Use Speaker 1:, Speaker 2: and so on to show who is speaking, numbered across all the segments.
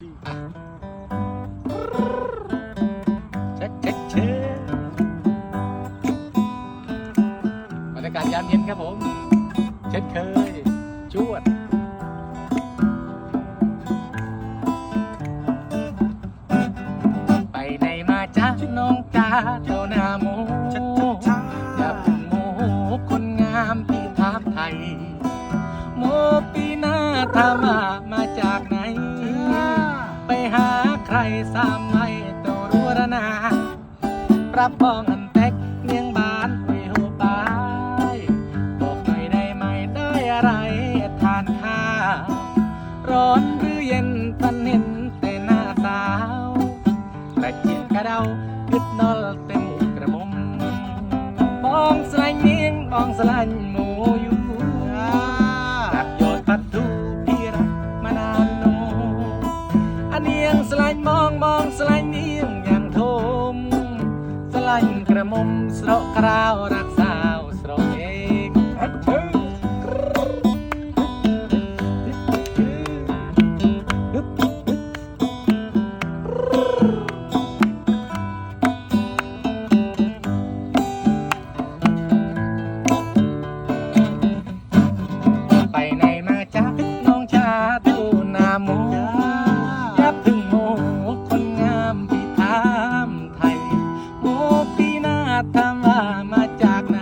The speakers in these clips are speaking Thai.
Speaker 1: เช็คเช็คเช็คบรรยากาศยามเย็นครับผม เช่นเคยจวดไปไหนมาจ้าน้องจ้าเท่าหน้าโมอย่าเป็นโมคนงามที่ถาไทย โมปีหน้าถามามาจากไหน ใครสามไม่ตัวรู้ระนาปรับบ้องอันแตกเนียงบานไปโหบายบอกหน่อยได้ไหมได้อะไรทานข้าวร้อนหรือเย็นพันเห็นแต่หน้าสาวกระเจียงกระเดายึดนอลเต็มกระมุมบองสลายเนียงบองสลายหมูอยู่รักโยดปัดทูพี่รักมานานโนอันเนียง สลายมองมองสลายเนียงอย่างโทมสลายกร ถามว่ามาจากไหน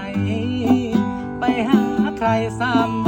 Speaker 1: ไปหาใครซ้ำ